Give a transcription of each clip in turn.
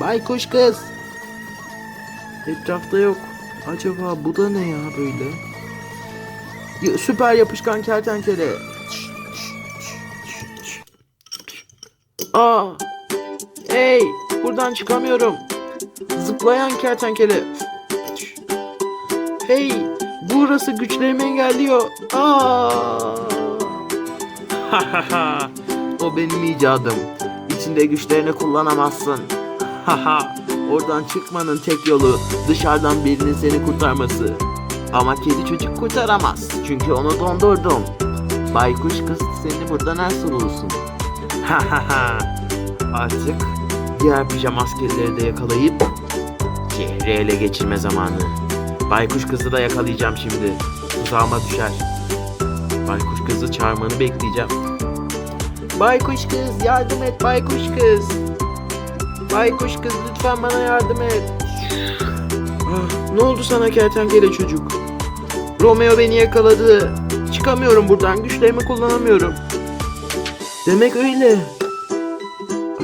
Baykuş kız. Etrafta yok. Acaba bu da ne ya böyle? Ya, süper yapışkan kertenkele. Aa! Hey! Buradan çıkamıyorum. Zıplayan kertenkele. Hey! Burası güçlerimi engelliyor. Aa! o benim icadım. İçinde güçlerini kullanamazsın. Haha. Oradan çıkmanın tek yolu dışarıdan birinin seni kurtarması. Ama kedi çocuk kurtaramaz. Çünkü onu dondurdum. Baykuş kız seni burada nasıl bulsun? Hahaha. Artık diğer pijama askerleri de yakalayıp şehri ele geçirme zamanı. Baykuş kızı da yakalayacağım şimdi. Tuzağıma düşer. Baykuş kızı çağırmanı bekleyeceğim. Baykuş kız yardım et baykuş kız. Baykuş kız lütfen bana yardım et. Ah, ne oldu sana kertenkele çocuk? Romeo beni yakaladı. Çıkamıyorum buradan güçlerimi kullanamıyorum. Demek öyle.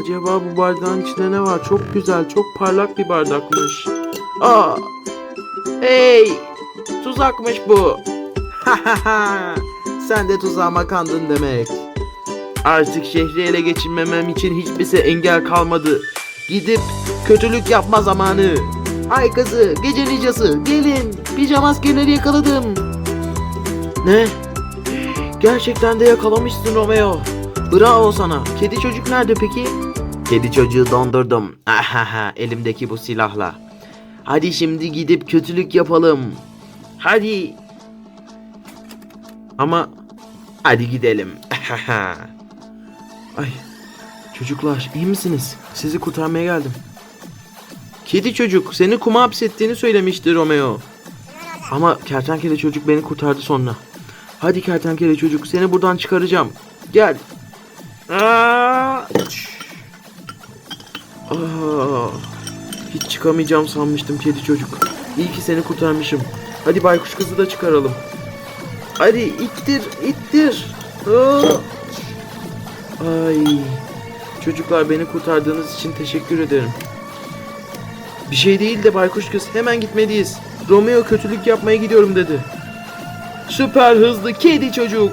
Acaba bu bardağın içinde ne var? Çok güzel, çok parlak bir bardakmış. Aa! Hey! Tuzakmış bu. Sen de tuzağıma kandın demek. Artık şehri ele geçirmemem için hiçbirisi engel kalmadı. Gidip kötülük yapma zamanı. Ay kızı, gece nicası, gelin. Pijama askerleri yakaladım. Ne? Gerçekten de yakalamışsın Romeo. Bravo sana. Kedi çocuk nerede peki? Kedi çocuğu dondurdum. Ahaha, elimdeki bu silahla. Hadi şimdi gidip kötülük yapalım. Hadi. Ama hadi gidelim. Ay çocuklar iyi misiniz? Sizi kurtarmaya geldim. Kedi çocuk seni kuma hapsettiğini söylemişti Romeo. Ama kertenkele çocuk beni kurtardı sonra. Hadi kertenkele çocuk seni buradan çıkaracağım. Gel. Aa! Aa! Hiç çıkamayacağım sanmıştım kedi çocuk. İyi ki seni kurtarmışım. Hadi baykuş kızı da çıkaralım. Hadi ittir, ittir. Aa! Ay. Çocuklar beni kurtardığınız için teşekkür ederim. Bir şey değil de baykuş kız hemen gitmeliyiz. Romeo kötülük yapmaya gidiyorum dedi. Süper hızlı kedi çocuk.